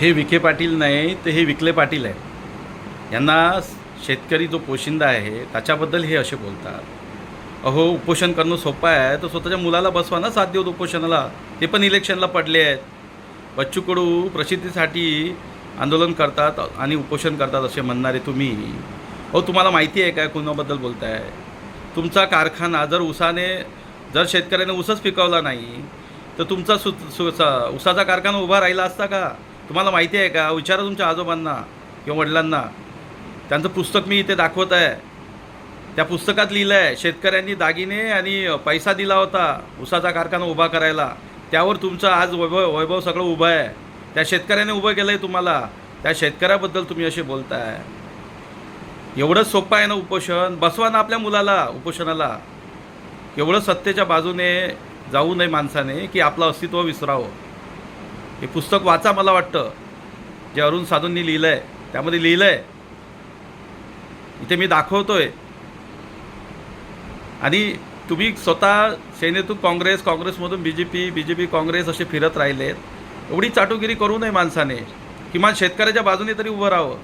हे विखे पाटील नाही तर हे विकले पाटील आहे यांना शेतकरी जो पोशिंदा आहे त्याच्याबद्दल हे असे बोलतात. अहो उपोषण करणं सोपं आहे तर स्वतःच्या मुलाला बसवा ना साथ दिवस उपोषणाला. ते पण इलेक्शनला पडले आहेत. बच्चू कडू प्रसिद्धीसाठी आंदोलन करतात आणि उपोषण करतात असे म्हणणारे तुम्ही. अहो तुम्हाला माहिती आहे काय कुणाबद्दल बोलताय? तुमचा कारखाना जर उसाने जर शेतकऱ्याने ऊसच पिकवला नाही तर तुमचा सु सु उसाचा कारखाना उभा राहिला असता का? तुम्हाला माहिती आहे का? विचारा तुमच्या आजोबांना किंवा वडिलांना. त्यांचं पुस्तक मी इथे दाखवत आहे. त्या पुस्तकात लिहिलं आहे शेतकऱ्यांनी दागिने आणि पैसा दिला होता उसाचा कारखाना उभा करायला. त्यावर तुमचं आज वैभव वैभव सगळं उभं आहे. त्या शेतकऱ्याने उभं केलं आहे तुम्हाला. त्या शेतकऱ्याबद्दल तुम्ही असे बोलताय. एवढंच सोपं आहे ना उपोषण? बसवा ना आपल्या मुलाला उपोषणाला. एवढं सत्तेच्या बाजूने जाऊ नये माणसाने की आपलं अस्तित्व विसरावं. हे पुस्तक वाचा मला वाटतं. जे अरुण साधूंनी लिहिलं आहे त्यामध्ये लिहिलं आहे इथे मी दाखवतोय. आणि तुम्ही स्वतः सेनेतून काँग्रेस काँग्रेसमधून B J P B J P Congress असे फिरत राहिलेत. एवढी चाटुगिरी करू नये माणसाने. किमान शेतकऱ्याच्या बाजूने तरी उभं राहावं.